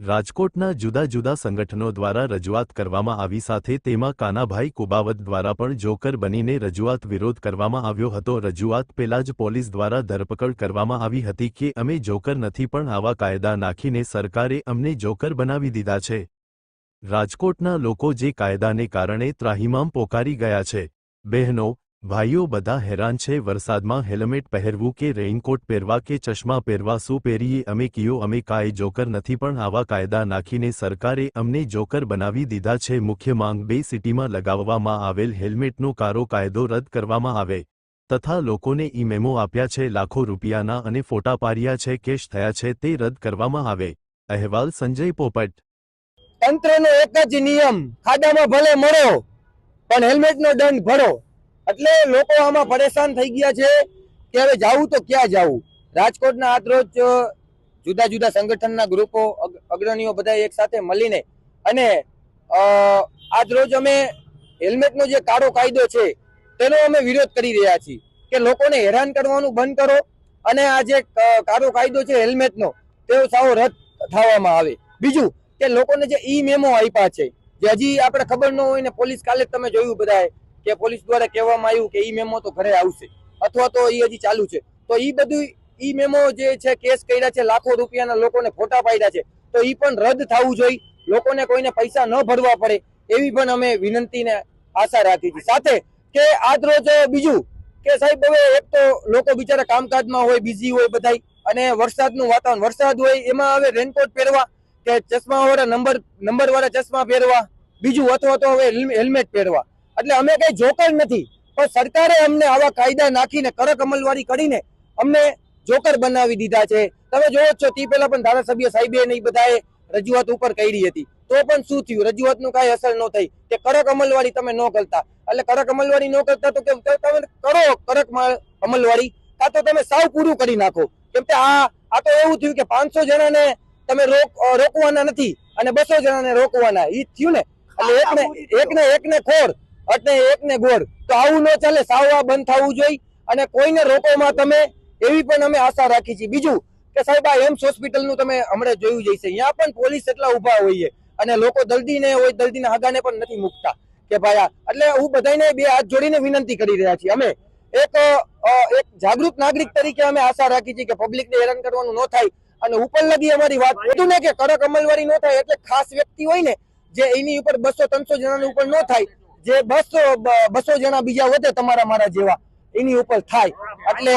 રાજકોટના જુદા જુદા સંગઠનો દ્વારા રજૂઆત કરવામાં આવી સાથે તેમાં કાનાભાઈ કુબાવત દ્વારા પણ જોકર બનીને રજૂઆત વિરોધ કરવામાં આવ્યો હતો. રજૂઆત પહેલા જ પોલીસ દ્વારા ધરપકડ કરવામાં આવી હતી કે અમે જોકર નથી પણ આવા કાયદા નાખીને સરકારે અમને જોકર બનાવી દીધા છે. રાજકોટના લોકો જે કાયદાને કારણે ત્રાહિમામ પોકારી ગયા છે. બહેનો ભાઈઓ બધા હેરાન છે, વરસાદમાં હેલ્મેટ પહેરવું કે રેઇનકોટ પહેરવા કે ચશ્મા પહેરવા, શું પહેરીએ અમે, કયો અમે, કાંઈ જોકર નથી, પણ આવા કાયદા નાખીને સરકારે અમને જોકર બનાવી દીધા છે. મુખ્ય માંગ બે સિટીમાં લગાવવામાં આવેલ હેલ્મેટનો કારો કાયદો રદ કરવામાં આવે. તથા લોકોને ઈ મેમો આપ્યા છે, લાખો રૂપિયાના અને ફોટા પાડ્યા છે, કેશ થયા છે, તે રદ કરવામાં આવે. અહેવાલ સંજય પોપટ. તંત્રનો એક જ નિયમ, ખાડામાં ભલે મળો પણ હેલ્મેટનો દંડ ભરો. એટલે લોકો આમાં પરેશાન થઈ ગયા છે કે હવે જાવું તો ક્યાં જાવું? રાજકોટના આજ રોજ જુદા જુદા સંગઠનના ગ્રુપો અગ્રણીઓ બધા એક સાથે મળીને અને આજ રોજ અમે હેલ્મેટનો જે કાળો કાયદો છે તેનો અમે વિરોધ કરી રહ્યા છીએ કે લોકોને હેરાન કરવાનું બંધ કરો અને આ જે કાળો કાયદો છે હેલ્મેટનો તેઓ સાવ રદ થવામાં આવે. બીજું કે લોકોને જે ઈ મેમો આપ્યા છે, જે હજી આપણે ખબર ન હોય ને પોલીસ કાલે તમે જોયું બધાએ કે પોલીસ દ્વારા કહેવામાં આવ્યું કે ઈ મેમો તો ઘરે આવશે. અથવા તો ઈ હજી ચાલુ છે. તો ઈ બધું ઈ મેમો જે છે, કેસ કર્યા છે, લાખો રૂપિયાના લોકોને ફોટા પાડ્યા છે, તો ઈ પણ રદ થવું જોઈએ. લોકોને કોઈને પૈસા ન ભરવા પડે, એવી પણ અમે વિનંતીને આશા રાખી છે સાથે કે આજ રોજ બીજું કે સાહેબ, હવે એક તો લોકો બિચારા કામકાજમાં હોય, બિઝી હોય બધાય, અને વરસાદનું વાતાવરણ, વરસાદ હોય, એમાં હવે રેનકોટ પહેરવા કે ચશ્મા વાળા નંબર નંબર વાળા ચશ્મા પહેરવા, બીજું અથવા તો હવે હેલ્મ- હેલ્મેટ પહેરવા. એટલે અમે કઈ જોકર નથી. પણ સરકારે અમને આવા કાયદા નાખીને કડક અમલવારી કરીને અમને જોકર બનાવી દીધા છે. તમે જોવો છો તે પહેલા પણ ધારાસભ્ય સાહેબે ને બધાએ રજૂઆત ઉપર કરી હતી. તો પણ શું થયું? રજૂઆતનું કાંઈ અસર ન થઈ. કે કડક અમલવારી તમે ન કરતા. એટલે કડક અમલવારી ન કરતા તો કેમ? તમે કરો કડક અમલવારી. કાં તો તમે સાવ પૂરું કરી નાખો. કેમ કે આ આ તો એવું થયું કે પાંચસો જણાને તમે રોક રોકવાના નથી અને બસો જણાને રોકવાના. એ થયું ને. એટલે એકને એકને એકને ખોર. એટલે એકને ગોળ. તો આવું ન ચાલે, સાવ બંધ થવું જોઈએ અને કોઈને રોકોમાં તમે એવી પણ અમે આશા રાખી છીએ. બીજું કે સાહેબ, આ એમ્સ હોસ્પિટલનું તમે હમણાં જોયું જઈશે અહીંયા પણ પોલીસ એટલા ઊભા હોઈએ અને લોકો દર્દીને હોય, દર્દીના હાગાને પણ નથી મૂકતા કે ભાઈ એટલે હું બધાને બે હાથ જોડીને વિનંતી કરી રહ્યા છીએ. અમે એક એક જાગૃત નાગરિક તરીકે અમે આશા રાખી છીએ કે પબ્લિકને હેરાન કરવાનું ન થાય અને ઉપર લગી અમારી વાત વધુ ને કે કડક અમલવારી ન થાય એટલે ખાસ વ્યક્તિ હોય ને જે એની ઉપર બસો, ત્રણસો જણાની ઉપર ન થાય જે બસો બસો જણા બીજા વધે તમારા મારા જેવા. એની ઉપર થાય. એટલે